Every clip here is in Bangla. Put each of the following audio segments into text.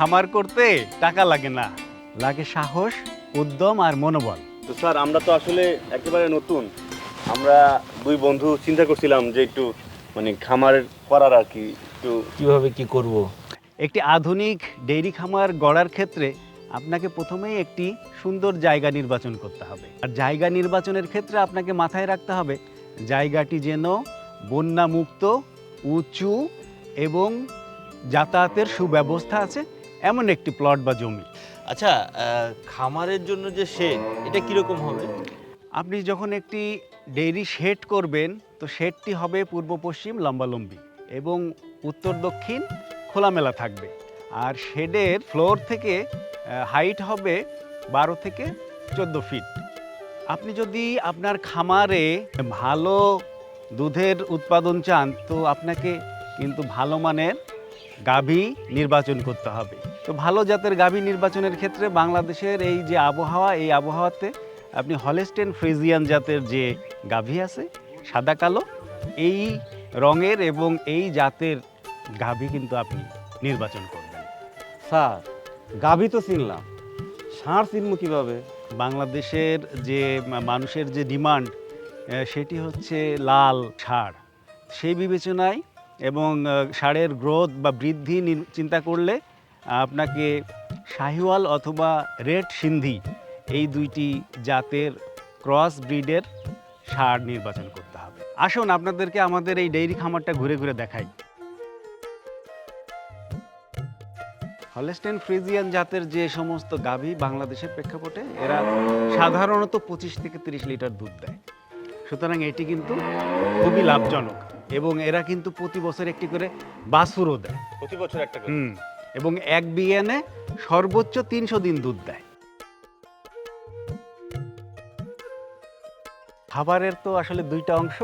খামার করতে টাকা লাগে না। লাগে সাহস উদ্যম আর মনোবল। তো স্যার আমরা তো আসলে একেবারে নতুন। আমরা দুই বন্ধু চিন্তা করছিলাম যে একটু মানে খামার করার আর কি একটু কীভাবে কি করব? একটি আধুনিক ডেইরি খামার গড়ার ক্ষেত্রে আপনাকে প্রথমেই একটি সুন্দর জায়গা নির্বাচন করতে হবে। আর জায়গা নির্বাচনের ক্ষেত্রে আপনাকে মাথায় রাখতে হবে জায়গাটি যেন বন্যামুক্ত উঁচু এবং যাতায়াতের সুব্যবস্থা আছে। এমন একটি প্লট বা জমি। আচ্ছা খামারের জন্য যে শেড এটা কীরকম হবে? আপনি যখন একটি ডেইরি শেড করবেন তো শেডটি হবে পূর্ব পশ্চিম লম্বালম্বি এবং উত্তর দক্ষিণ খোলামেলা থাকবে। আর শেডের ফ্লোর থেকে হাইট হবে বারো থেকে চোদ্দ ফিট আপনি যদি আপনার খামারে ভালো দুধের উৎপাদন চান তো আপনাকে কিন্তু ভালো মানের গাভী নির্বাচন করতে হবে। তো ভালো জাতের গাভী নির্বাচনের ক্ষেত্রে বাংলাদেশের এই যে আবহাওয়া এই আবহাওয়াতে আপনি হলেস্টেন ফ্রিজিয়ান জাতের যে গাভী আছে সাদা কালো এই রঙের এবং এই জাতের গাভী কিন্তু আপনি নির্বাচন করবেন। স্যার গাভী তো চিনলাম। ষাঁড় চিনব কীভাবে? বাংলাদেশের যে মানুষের যে ডিমান্ড সেটি হচ্ছে লাল ষাঁড় সেই বিবেচনায় এবং ষাঁড়ের গ্রোথ বা বৃদ্ধি চিন্তা করলে আপনাকে শাহিওয়াল অথবা রেড সিন্ধি এই দুইটি জাতের ক্রস ব্রিডের সার নির্বাচন করতে হবে। আসুন আপনাদেরকে আমাদের এই ডেইরি খামারটা ঘুরে ঘুরে দেখাই। হলেস্টেন ফ্রিজিয়ান জাতের যে সমস্ত গাভী বাংলাদেশের প্রেক্ষাপটে এরা সাধারণত পঁচিশ থেকে তিরিশ লিটার দুধ দেয়। সুতরাং এটি কিন্তু খুবই লাভজনক এবং এরা কিন্তু প্রতি বছর একটি করে বাছুরও দেয়। প্রতি বছর একটা হুম। এবং এক বিয়ানে সর্বোচ্চ তিনশো দিন দুধ দেয়। খাবারের তো আসলে দুইটা অংশ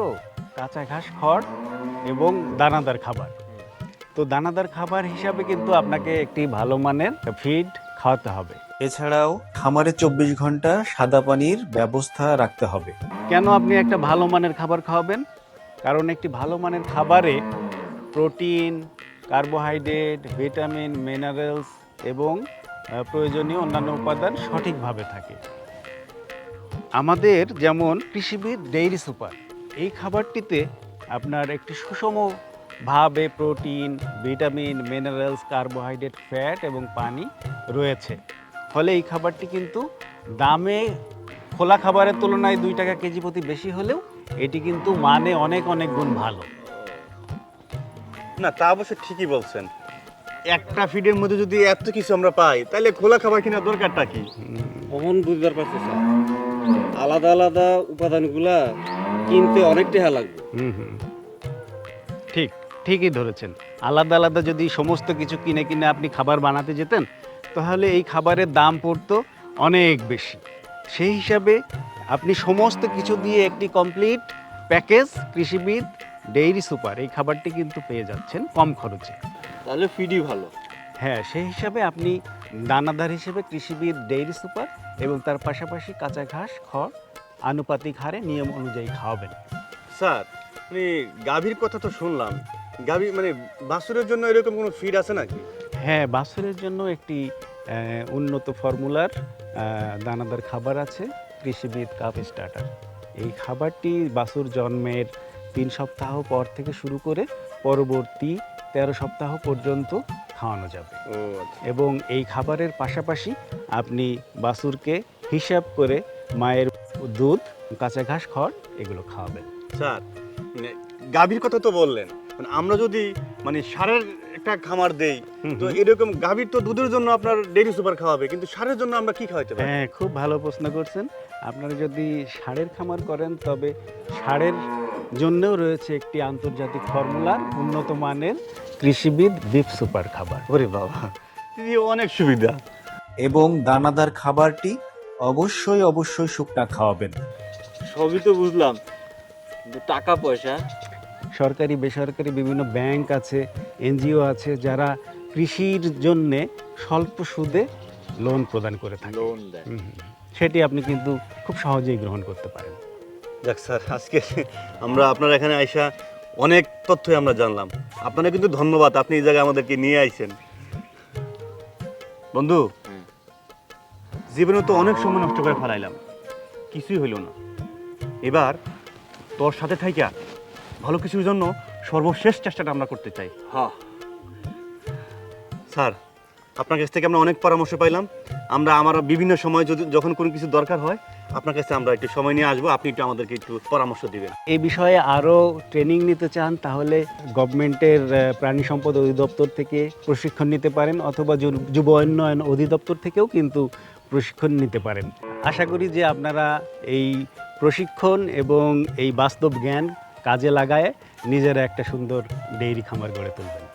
কাঁচা ঘাস খড় এবং দানাদার খাবার। তো দানাদার খাবার হিসাবে কিন্তু আপনাকে একটি ভালো মানের ফিড খাওয়াতে হবে। এছাড়াও খামারে চব্বিশ ঘণ্টা সাদা পানির ব্যবস্থা রাখতে হবে। কেন আপনি একটা ভালো মানের খাবার খাওয়াবেন? কারণ একটি ভালো মানের খাবারে প্রোটিন কার্বোহাইড্রেট, ভিটামিন, মিনারেলস এবং প্রয়োজনীয় অন্যান্য উপাদান সঠিকভাবে থাকে। আমাদের যেমন কৃষিবিদ ডেইরি সুপার, এই খাবারটিতে আপনার একটি সুষম ভাবে protein, vitamin, minerals, carbohydrate, fat এবং পানি রয়েছে। ফলে এই খাবারটি কিন্তু দামে খোলা খাবারের তুলনায় দুই টাকা কেজি প্রতি বেশি হলেও এটি কিন্তু মানে অনেক অনেক গুণ ভালো। না তা অবশ্য ঠিকই বলছেন। একটা ফিডের মধ্যে যদি এত কিছু আমরা পাই তাহলে খোলা খাবার কেনার দরকারটা কি? কখন বুঝবার পারছি স্যার। আলাদা আলাদা উপাদানগুলা কিনতে অনেক টাকা লাগবে। হুম হুম। ঠিক ঠিকই ধরেছেন। আলাদা আলাদা যদি সমস্ত কিছু কিনে কিনে আপনি খাবার বানাতে যেতেন তাহলে এই খাবারের দাম পড়তো অনেক বেশি। সেই হিসাবে আপনি সমস্ত কিছু দিয়ে একটি complete package Krishibid dairy super এই খাবারটি কিন্তু পেয়ে যাচ্ছেন কম খরচে। তাহলে ফিডই ভালো। হ্যাঁ সেই হিসাবে আপনি দানাদার হিসেবে কৃষিবিদ ডেইরি সুপার এবং তার পাশাপাশি কাঁচা ঘাস খড় আনুপাতিক হারে নিয়ম অনুযায়ী খাওয়াবেন। স্যার মানে গাভীর কথা তো শুনলাম। গাভী মানে বাছুরের জন্য এরকম কোনো ফিড আছে নাকি? হ্যাঁ বাছুরের জন্য একটি উন্নত ফর্মুলার দানাদার খাবার আছে কৃষিবিদ কাপ স্টার্টার এই খাবারটি বাছুর জন্মের তিন সপ্তাহ পর থেকে শুরু করে পরবর্তী তেরো সপ্তাহ পর্যন্ত খাওয়ানো যাবে। আচ্ছা। এবং এই খাবারের পাশাপাশি আপনি বাছুরকে হিসাব করে মায়ের দুধ কাঁচা ঘাস খড় এগুলো খাওয়াবেন। স্যার মানে গাভীর কথা তো বললেন। মানে আমরা যদি মানে সারের একটা খামার দেই তো এরকম গাভীর তো দুধের জন্য আপনার ডেইরি সুপার খাওয়াবে কিন্তু সারের জন্য আমরা কি খাওয়াতে পারি? হ্যাঁ খুব ভালো প্রশ্ন করছেন। আপনারা যদি সারের খামার করেন তবে ষাঁড়ের জন্যও রয়েছে একটি আন্তর্জাতিক ফর্মুলার উন্নত মানের কৃষিবিদ বিফ সুপার খাবার। ওরে বাবা অনেক সুবিধা। এবং দানাদার খাবারটি অবশ্যই অবশ্যই শুকনা খাওয়াবেন। সবই তো বুঝলাম। টাকা পয়সা? সরকারি বেসরকারি বিভিন্ন ব্যাংক আছে এনজিও আছে যারা কৃষির জন্যে স্বল্প সুদে লোন প্রদান করে থাকে। লোন দেয়। সেটি আপনি কিন্তু খুব সহজেই গ্রহণ করতে পারেন। যাক স্যার আজকে আমরা আপনার এখানে আইসা অনেক তথ্যই আমরা জানলাম। আপনারা কিন্তু ধন্যবাদ আপনি এই জায়গায় আমাদেরকে নিয়ে আইছেন। বন্ধু জীবনে তো অনেক সময় নষ্ট করে ফেলাইলাম কিছুই হইল না। এবার তোর সাথে থাইকা ভালো কিছুর জন্য সর্বশেষ চেষ্টাটা আমরা করতে চাই। হ্যাঁ। স্যার আপনার কাছ থেকে আমরা অনেক পরামর্শ পাইলাম। আমরা আমার বিভিন্ন সময় যদি যখন কোনো কিছু দরকার হয় আপনার কাছে আমরা একটু সময় নিয়ে আসব, আপনি একটু আমাদেরকে একটু পরামর্শ দিবেন। এই বিষয়ে আরও ট্রেনিং নিতে চান, তাহলে গভর্নমেন্টের প্রাণী সম্পদ অধিদপ্তর থেকে প্রশিক্ষণ নিতে পারেন, অথবা যুব উন্নয়ন অধিদপ্তর থেকেও কিন্তু প্রশিক্ষণ নিতে পারেন। আশা করি যে আপনারা এই প্রশিক্ষণ এবং এই বাস্তব জ্ঞান কাজে লাগায় নিজেরা একটা সুন্দর ডেইরি খামার গড়ে তুলবেন।